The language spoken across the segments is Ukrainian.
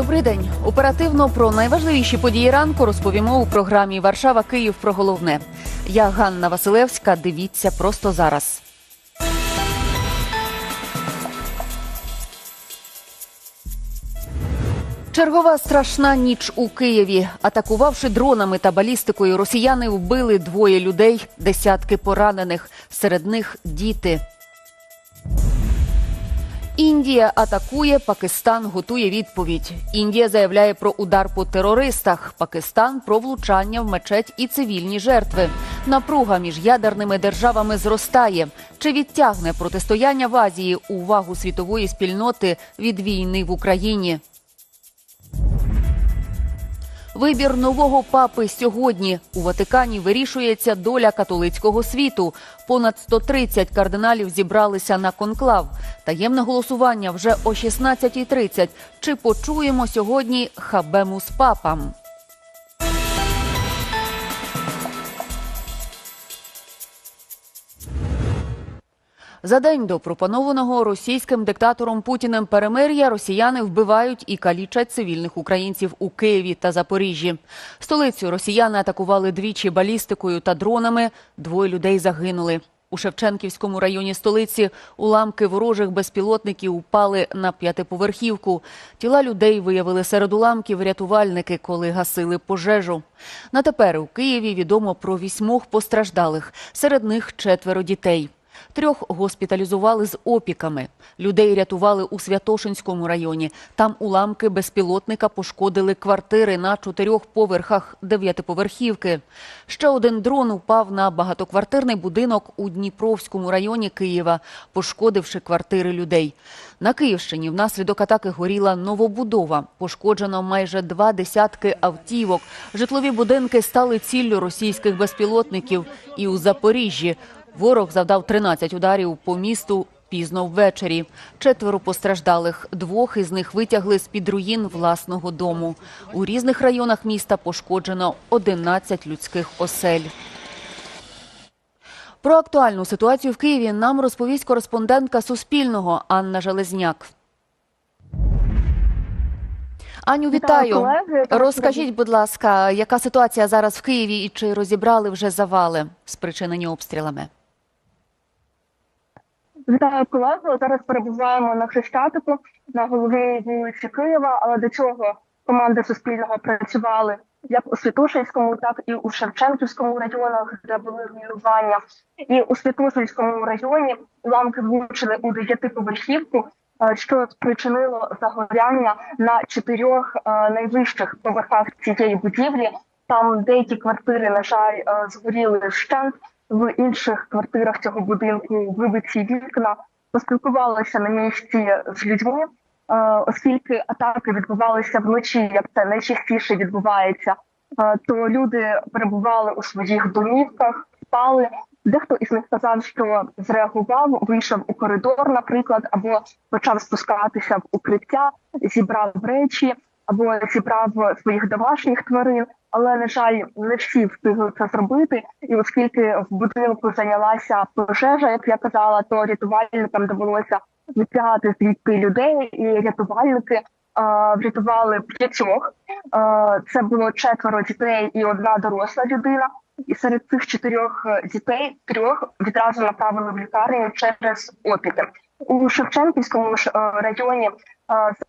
Добрий день. Оперативно про найважливіші події ранку розповімо у програмі Варшава Київ про головне. Я Ганна Василевська. Дивіться просто зараз. Чергова страшна ніч у Києві. Атакувавши дронами та балістикою, росіяни вбили двоє людей, десятки поранених. Серед них діти. Індія атакує, Пакистан готує відповідь. Індія заявляє про удар по терористах. Пакистан про влучання в мечеть і цивільні жертви. Напруга між ядерними державами зростає. Чи відтягне протистояння в Азії увагу світової спільноти від війни в Україні? Вибір нового папи сьогодні у Ватикані вирішується доля католицького світу. Понад 130 кардиналів зібралися на конклав. Таємне голосування вже о 16.30. Чи почуємо сьогодні хабемус папам? За день до пропонованого російським диктатором Путіним перемир'я росіяни вбивають і калічать цивільних українців у Києві та Запоріжжі. Столицю росіяни атакували двічі балістикою та дронами. Двоє людей загинули. У Шевченківському районі столиці уламки ворожих безпілотників упали на п'ятиповерхівку. Тіла людей виявили серед уламків рятувальники, коли гасили пожежу. На тепер у Києві відомо про вісьмох постраждалих. Серед них четверо дітей. Трьох госпіталізували з опіками. Людей рятували у Святошинському районі. Там уламки безпілотника пошкодили квартири на чотирьох поверхах дев'ятиповерхівки. Ще один дрон упав на багатоквартирний будинок у Дніпровському районі Києва, пошкодивши квартири людей. На Київщині внаслідок атаки горіла новобудова. Пошкоджено майже два десятки автівок. Житлові будинки стали ціллю російських безпілотників. І у Запоріжжі Ворог завдав 13 ударів по місту пізно ввечері. Четверо постраждалих. Двох із них витягли з-під руїн власного дому. У різних районах міста пошкоджено 11 людських осель. Про актуальну ситуацію в Києві нам розповість кореспондентка Суспільного Анна Железняк. Аню, вітаю. Розкажіть, будь ласка, яка ситуація зараз в Києві і чи розібрали вже завали, спричинені обстрілами? Вітаю колегу. Зараз перебуваємо на Хрещатику на головній вулиці Києва. Але до цього команди Суспільного працювали як у Святошинському, так і у Шевченківському районах, де були руйнування. І у Святошинському районі уламки влучили у дев'ятиповерхівку, е, що спричинило загоряння на чотирьох е, найвищих поверхах цієї будівлі. Там деякі квартири, на жаль, е, згоріли вщент. В інших квартирах цього будинку вибиті вікна поспілкувалися на місці з людьми, е, оскільки атаки відбувалися вночі, як це найчастіше відбувається, е, то люди перебували у своїх домівках, спали. Дехто із них сказав, що зреагував, вийшов у коридор, наприклад, або почав спускатися в укриття, зібрав речі, або зібрав своїх домашніх тварин. Але на жаль, не всі встигли це зробити. І оскільки в будинку зайнялася пожежа, як я казала, то рятувальникам довелося витягати звідти людей, і рятувальники е, врятували п'ятьох. Е, це було четверо дітей і одна доросла людина. І серед цих чотирьох е, дітей трьох відразу направили в лікарню через опіки. У Шевченківському ж районі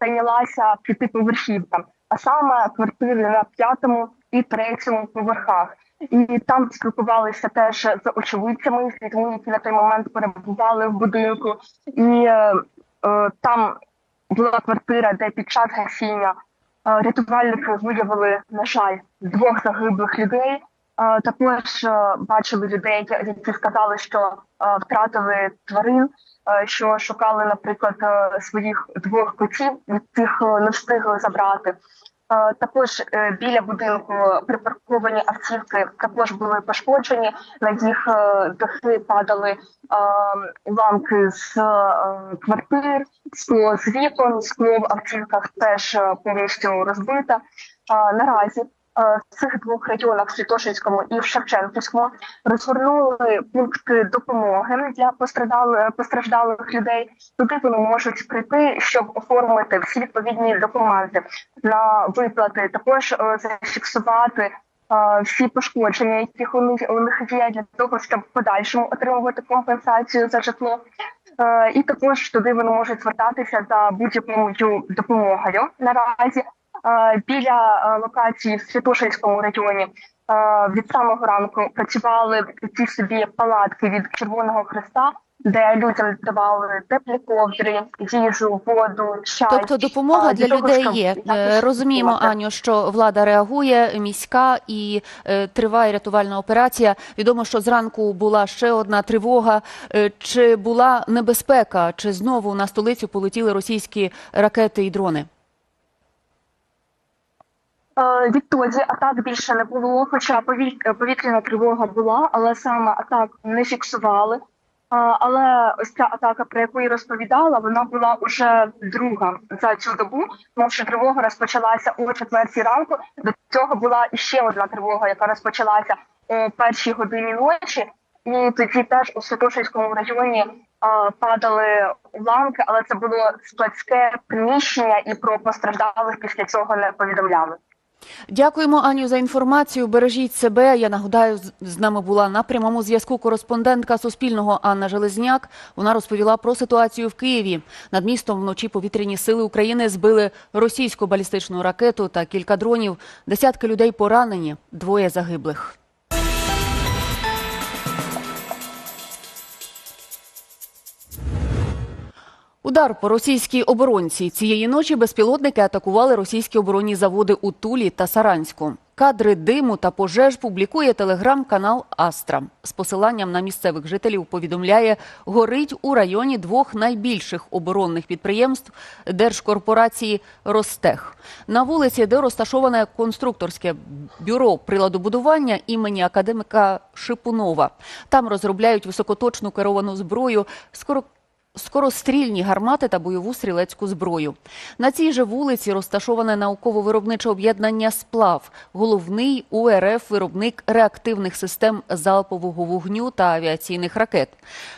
зайнялася п'ятиповерхівка, а саме квартири на п'ятому і третьому поверхах. І там спілкувалися теж з очевидцями, з людьми, які на той момент перебували в будинку, і е, е, там була квартира, де під час гасіння е, рятувальники виявили, на жаль, двох загиблих людей. Е, також е, бачили людей, які сказали, що е, втратили тварин, що шукали, наприклад, своїх двох котів, яких не встигли забрати. Також біля будинку припарковані автівки також були пошкоджені. На їх дахи падали уламки з квартир, скло з вікон, скло в автівках теж повністю розбите. Е, Наразі в цих двох регіонах в Святошинському і в Шевченківському розгорнули пункти допомоги для постраждалих постраждалих людей. Туди вони можуть прийти, щоб оформити всі відповідні документи на виплати, також е, зафіксувати е, всі пошкодження, які у них є для того, щоб в подальшому отримувати компенсацію за житло. Е, І також туди вони можуть звертатися за будь-якою допомогою. Наразі Е, біля локації в Святошинському районі від самого ранку працювали ті собі палатки від Червоного Хреста, де людям давали теплі ковдри, їжу, воду, чай. Тобто допомога для для того, людей є. Е, Розуміємо. Аню, що влада реагує, міська і е, триває рятувальна операція. Відомо, що зранку була ще одна тривога. Е, Чи була небезпека? Чи знову на столицю полетіли російські ракети і дрони? Е, Відтоді атак більше не було, хоча повіт- повітряна тривога була, але саме атак не фіксували. Е, Але ось ця атака, про яку я розповідала, вона була уже друга за цю добу, тому що тривога розпочалася о четвертій ранку. До цього була іще одна тривога, яка розпочалася о першій годині ночі. І тоді теж у Святошинському районі е, падали уламки, але це було складське приміщення, і про постраждалих після цього не повідомляли. Дякуємо, Аню, за інформацію. Бережіть себе. Я нагадаю, з- нами була на прямому зв'язку кореспондентка Суспільного Анна Железняк. Вона розповіла про ситуацію в Києві. Над містом вночі повітряні сили України збили російську балістичну ракету та кілька дронів. Десятки людей поранені, двоє загиблих. Удар по російській оборонці цієї ночі безпілотники атакували російські оборонні заводи у Тулі та Саранську. Кадри диму та пожеж публікує телеграм-канал Астра. З посиланням на місцевих жителів повідомляє, горить у районі двох найбільших оборонних підприємств держкорпорації Ростех. На вулиці, де розташоване конструкторське бюро приладобудування імені академіка Шипунова. Там розробляють високоточну керовану зброю. Скоро скорострільні гармати та бойову стрілецьку зброю. На цій же вулиці розташоване науково-виробниче об'єднання «Сплав», головний УРФ виробник реактивних систем залпового вогню та авіаційних ракет.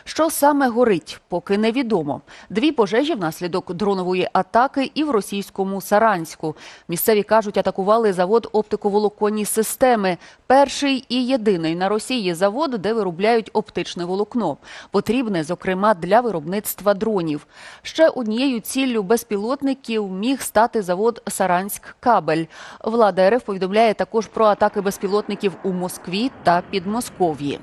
Що саме горить, поки невідомо. Дві пожежі внаслідок дронової атаки і в російському Саранську. Місцеві кажуть, атакували завод оптиковолоконні системи. Перший і єдиний на Росії завод, де виробляють оптичне волокно. Потрібне, зокрема, для виробництва дронів. Ще однією ціллю безпілотників міг стати завод Саранськ Кабель. Влада РФ повідомляє також про атаки безпілотників у Москві та Підмосков'ї.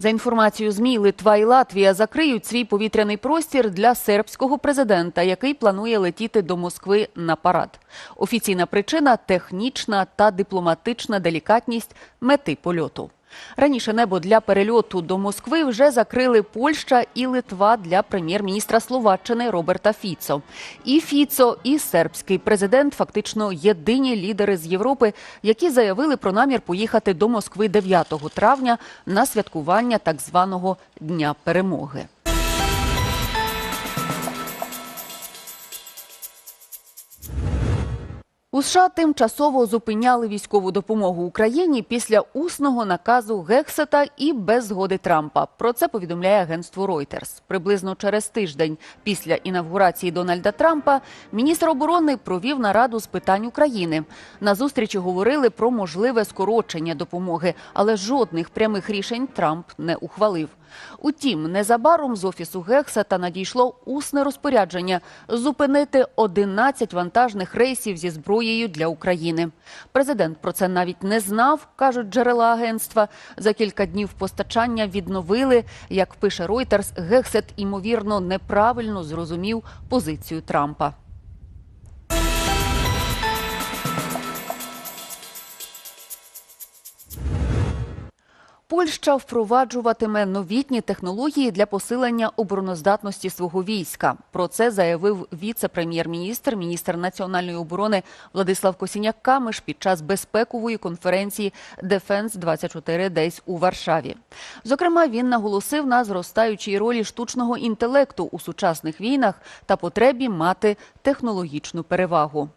За інформацією ЗМІ, Литва і Латвія закриють свій повітряний простір для сербського президента, який планує летіти до Москви на парад. Офіційна причина технічна та дипломатична делікатність мети польоту. Раніше небо для перельоту до Москви вже закрили Польща і Литва для прем'єр-міністра Словаччини Роберта Фіцо. І Фіцо, і сербський президент фактично єдині лідери з Європи, які заявили про намір поїхати до Москви 9 травня на святкування так званого Дня перемоги. У США тимчасово зупиняли військову допомогу Україні після усного наказу Гексета і без згоди Трампа. Про це повідомляє агентство Reuters. Приблизно через тиждень після інавгурації Дональда Трампа міністр оборони провів нараду з питань України. На зустрічі говорили про можливе скорочення допомоги, але жодних прямих рішень Трамп не ухвалив. Утім, незабаром з офісу Гексета надійшло усне розпорядження зупинити 11 вантажних рейсів зі зброєю для України. Президент про це навіть не знав, кажуть джерела агентства. За кілька днів постачання відновили. Як пише Reuters, Гексет імовірно неправильно зрозумів позицію Трампа. Польща впроваджуватиме новітні технології для посилення обороноздатності свого війська. Про це заявив віце-прем'єр-міністр, міністр національної оборони Владислав Косіняк-Камиш під час безпекової конференції Defense 24 Days у Варшаві. Зокрема, він наголосив на зростаючій ролі штучного інтелекту у сучасних війнах та потребі мати технологічну перевагу.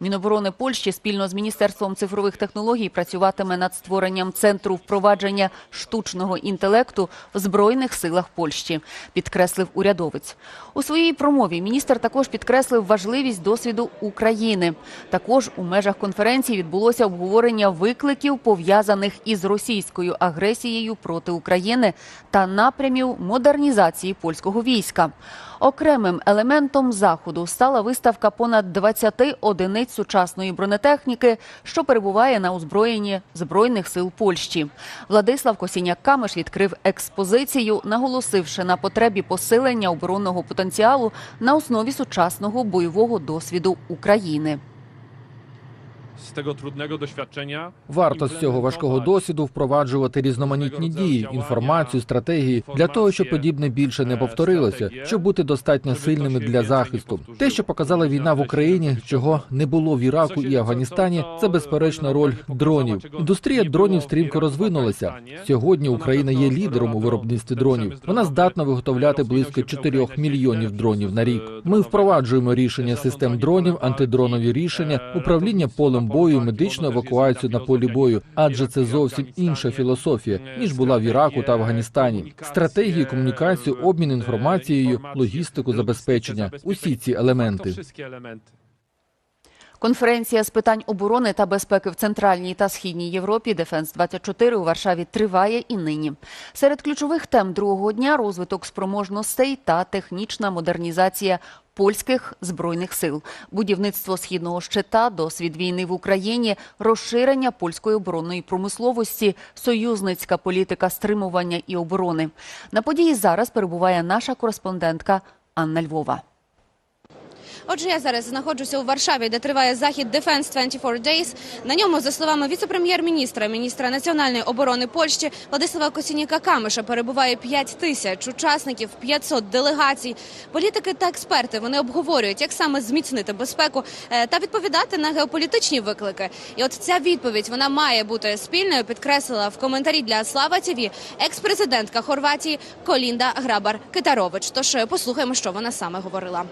Міноборони Польщі спільно з Міністерством цифрових технологій працюватиме над створенням центру впровадження штучного інтелекту в збройних силах Польщі, підкреслив урядовець. У своїй промові міністр також підкреслив важливість досвіду України. Також у межах конференції відбулося обговорення викликів пов'язаних із російською агресією проти України та напрямів модернізації польського війська. Окремим елементом заходу стала виставка понад 20 одиниць сучасної бронетехніки, що перебуває на озброєнні збройних сил Польщі. Владислав Косіняк-Камиш відкрив експозицію, наголосивши на потребі посилення оборонного потенціалу на основі сучасного бойового досвіду України. Z tego trudnego doświadczenia. Варто з цього важкого досвіду впроваджувати різноманітні дії, інформацію, стратегії для того, щоб подібне більше не повторилося, щоб бути достатньо сильними для захисту. Те, що показала війна в Україні, чого не було в Іраку і Афганістані, це безперечно роль дронів. Індустрія дронів стрімко розвинулася. Сьогодні Україна є лідером у виробництві дронів. Вона здатна виготовляти близько 4 мільйонів дронів на рік. Ми впроваджуємо рішення систем дронів, антидронові рішення, управління полем бою, медичну евакуацію на полі бою, адже це зовсім інша філософія ніж була в Іраку та Афганістані. Стратегії, комунікацію, обмін інформацією, логістику, забезпечення усі ці елементи. Конференція з питань оборони та безпеки в Центральній та Східній Європі Дефенс 24 у Варшаві триває і нині. Серед ключових тем другого дня розвиток спроможностей та технічна модернізація польських збройних сил, будівництво східного щита, досвід війни в Україні, розширення польської оборонної промисловості, союзницька політика стримування і оборони. На події зараз перебуває наша кореспондентка Анна Львова. Отже, я зараз знаходжуся у Варшаві, де триває захід Defense 24 Days. На ньому, за словами віце-прем'єр-міністра, міністра національної оборони Польщі Владислава Косініка Камиша, перебуває 5 тисяч учасників, 500 делегацій. Політики та експерти вони обговорюють, як саме зміцнити безпеку е, та відповідати на геополітичні виклики. І от ця відповідь вона має бути спільною. Підкреслила в коментарі для Слава ТІВІ екс-президентка Хорватії Колінда Грабар Китарович. Тож е, послухаємо, що вона саме говорила.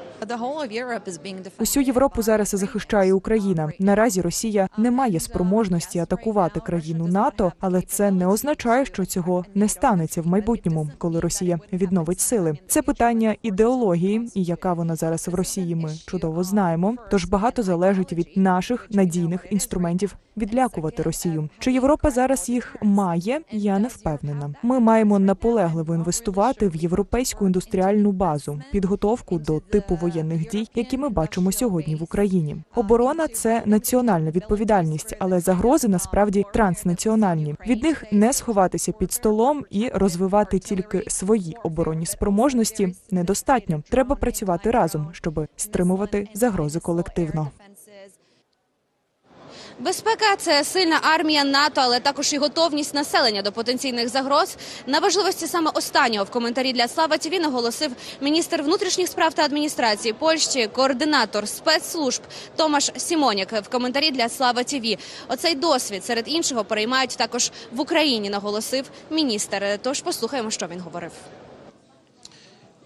Усю Європу зараз захищає Україна. Наразі Росія не має спроможності атакувати країну НАТО, але це не означає, що цього не станеться в майбутньому, коли Росія відновить сили. Це питання ідеології, і яка вона зараз в Росії, ми чудово знаємо. Тож багато залежить від наших надійних інструментів відлякувати Росію. Чи Європа зараз їх має? Я не впевнена. Ми маємо наполегливо інвестувати в європейську індустріальну базу, підготовку до типу воєнних дій, які ми бачимо сьогодні в Україні. Оборона це національна відповідальність, але загрози насправді транснаціональні. Від них не сховатися під столом і розвивати тільки свої оборонні спроможності недостатньо. Треба працювати разом, щоб стримувати загрози колективно. Безпека це сильна армія НАТО, але також і готовність населення до потенційних загроз. На важливості саме останнього в коментарі для Слава ТІВІ наголосив міністр внутрішніх справ та адміністрації Польщі, координатор спецслужб Томаш Сімоняк. В коментарі для Слава ТІВІ. Оцей досвід серед іншого переймають також в Україні. Наголосив міністр. Тож послухаємо, що він говорив.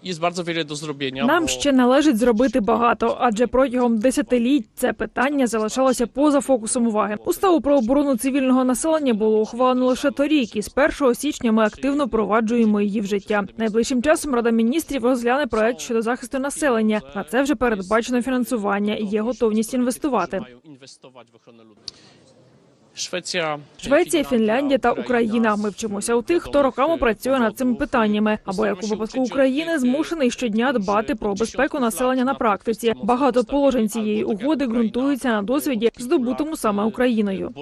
Jest bardzo wiele do zrobienia. Нам ще належить зробити багато, адже протягом десятиліть це питання залишалося поза фокусом уваги. Уставу про оборону цивільного населення було ухвалено лише торік, і з 1 січня ми активно впроваджуємо її в життя. Найближчим часом Рада міністрів розгляне проект щодо захисту населення. На це вже передбачено фінансування і є готовність інвестувати. Szwecja, Швеція, Фінляндія та Україна. Ми вчимося у тих, хто роками працює над цими питаннями, або як у випадку України змушений щодня дбати про безпеку населення на практиці. Багато положень цієї угоди ґрунтуються на досвіді, здобутому саме Україною.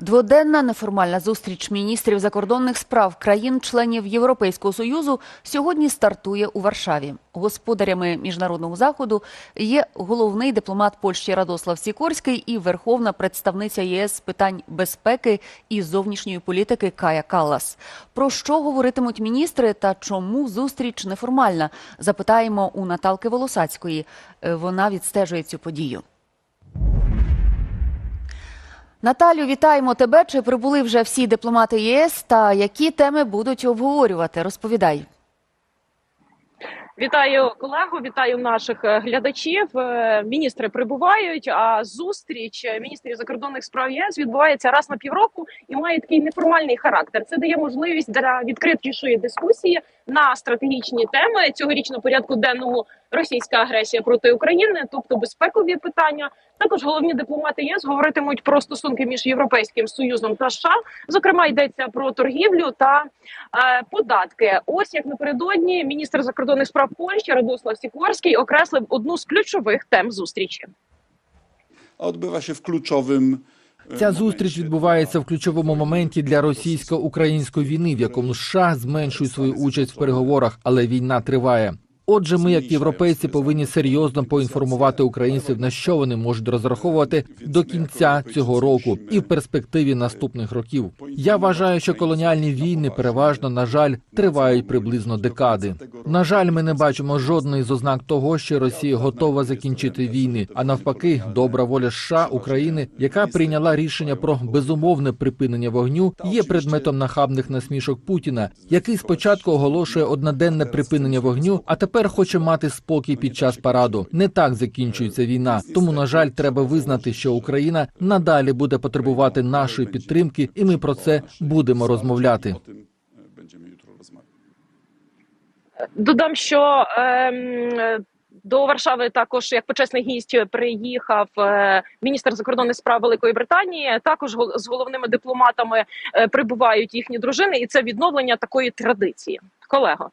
Дводенна неформальна зустріч міністрів закордонних справ країн-членів Європейського союзу сьогодні стартує у Варшаві. Господарями міжнародного заходу є головний дипломат Польщі Радослав Сікорський і верховна представниця ЄС з питань безпеки і зовнішньої політики Кая Каллас. Про що говоритимуть міністри та чому зустріч неформальна? Запитаємо у Наталки Волосацької. Е, Вона відстежує цю подію. Наталю, вітаємо тебе. Чи прибули вже всі дипломати ЄС та які теми будуть обговорювати? Розповідай. Вітаю колегу, вітаю наших е, глядачів. Е, Міністри прибувають. А зустріч міністрів закордонних справ ЄС відбувається раз на півроку і має такий неформальний характер. Це дає можливість для відкритішої дискусії на стратегічні теми цьогоріч на порядку денному російська агресія проти України, тобто безпекові питання. Також головні дипломати ЄС говоритимуть про стосунки між європейським союзом та США. Зокрема, йдеться про торгівлю та е, податки. Ось як напередодні міністр закордонних справ Польщі Радослав Сікорський окреслив одну з ключових тем зустрічі. odbywa się w kluczowym. Ця зустріч відбувається в ключовому моменті для російсько-української війни, в якому США зменшують свою участь в переговорах, але війна триває. Отже, ми, як європейці, повинні серйозно поінформувати українців, на що вони можуть розраховувати до кінця цього року і в перспективі наступних років. Я вважаю, що колоніальні війни переважно, на жаль, тривають приблизно декади. На жаль, ми не бачимо жодної з ознак того, що Росія готова закінчити війни. А навпаки, добра воля США України, яка прийняла рішення про безумовне припинення вогню, є предметом нахабних насмішок Путіна, який спочатку оголошує одноденне припинення вогню, а тепер хоче мати спокій під час параду. Не так закінчується війна. Тому, на жаль, треба визнати, що Україна надалі буде потребувати нашої підтримки, і ми про це будемо розмовляти. Додам, що ем, до Варшави також як почесний гість приїхав е, міністр закордонних справ Великої Британії. Також з головними дипломатами е, прибувають їхні дружини, і це відновлення такої традиції. Колего.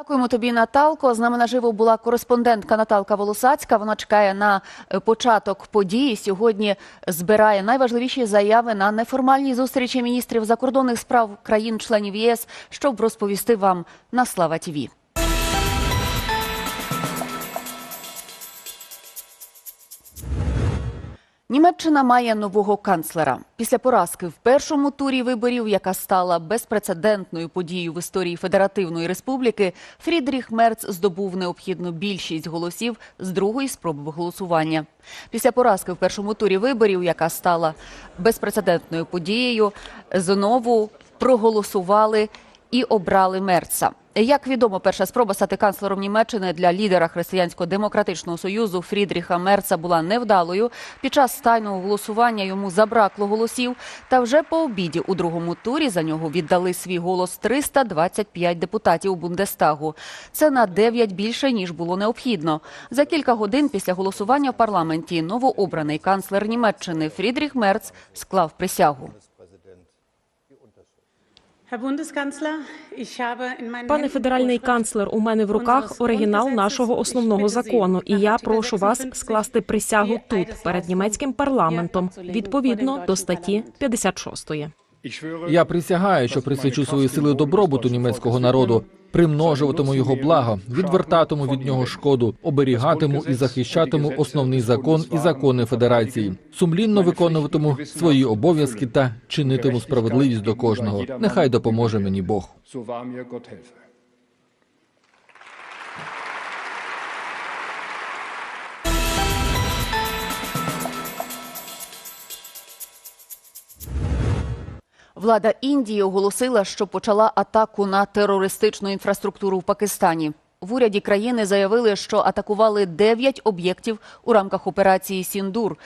Дякуємо тобі, Наталко. З нами наживо була кореспондентка Наталка Волосацька. Вона чекає на е, початок події. Сьогодні збирає найважливіші заяви на неформальній зустрічі міністрів закордонних справ країн-членів ЄС, щоб розповісти вам на Слава ТІВІ. Німеччина має нового канцлера. Після поразки в першому турі виборів, яка стала безпрецедентною подією в історії Федеративної Республіки, Фрідріх Мерц здобув необхідну більшість голосів з другої спроби голосування. Після поразки в першому турі виборів, яка стала безпрецедентною подією, знову проголосували і обрали Мерца. Як відомо, перша спроба стати канцлером Німеччини для лідера Християнсько-демократичного союзу Фрідріха Мерца була невдалою. Під час тайного голосування йому забракло голосів. Та вже по обіді у другому турі за нього віддали свій голос 325 депутатів Бундестагу. Це на 9 більше ніж було необхідно. За кілька годин після голосування в парламенті новообраний канцлер Німеччини Фрідріх Мерц склав присягу. Пане федеральний канцлер, у мене в руках оригінал нашого основного закону, і я прошу вас скласти присягу тут перед німецьким парламентом відповідно до статті 56. Я присягаю, що присвячу свої сили добробуту німецького народу, примножуватиму його благо, відвертатиму від нього шкоду, оберігатиму і захищатиму основний закон і закони федерації, сумлінно виконуватиму свої обов'язки та чинитиму справедливість до кожного. Нехай допоможе мені Бог. Влада Індії оголосила, що почала атаку на терористичну інфраструктуру в Пакистані. В уряді країни заявили, що атакували 9 об'єктів у рамках операції Сіндур.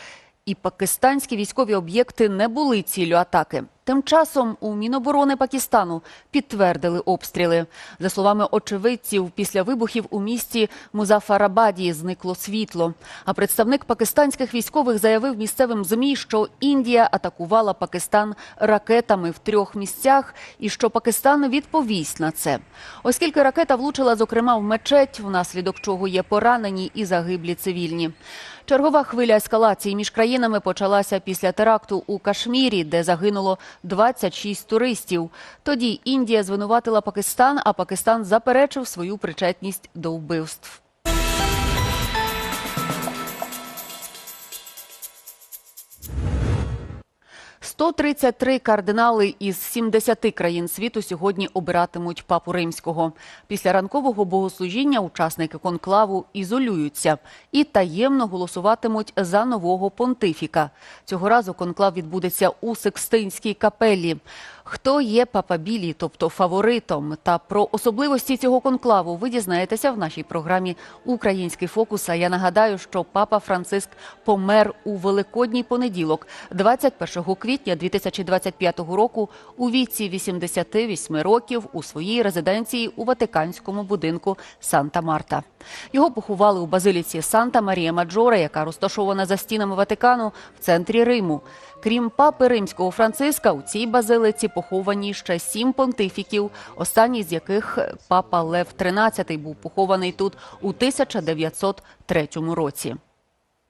І пакистанські військові об'єкти не були ціллю атаки. Тим часом у Міноборони Пакистану підтвердили обстріли. За словами очевидців, після вибухів у місті Музафарабаді зникло світло. А представник пакистанських військових заявив місцевим ЗМІ, що Індія атакувала Пакистан ракетами в трьох місцях і що Пакистан відповість на це. Оскільки ракета влучила, зокрема, в мечеть, внаслідок чого є поранені і загиблі цивільні. Чергова хвиля ескалації між країнами почалася після теракту у Кашмірі, де загинуло 26 туристів. Тоді Індія звинуватила Пакистан, а Пакистан заперечив свою причетність до вбивств. 133 кардинали із 70 країн світу сьогодні обиратимуть папу римського. Після ранкового богослужіння учасники конклаву ізолюються і таємно голосуватимуть за нового понтифіка. Цього разу конклав відбудеться у Секстинській капелі. Хто є папа Білі, тобто фаворитом, та про особливості цього конклаву ви дізнаєтеся в нашій програмі Український фокус. А я нагадаю, що папа Франциск помер у великодній понеділок, 21 квітня 2025 року, у віці 88 років у своїй резиденції у Ватиканському будинку Санта Марта. Його поховали у базиліці Санта Марія Маджора, яка розташована за стінами Ватикану в центрі Риму. Крім папи римського Франциска, у цій базилиці поховані ще сім понтифіків, останній з яких папа Лев XIII був похований тут у 1903 році.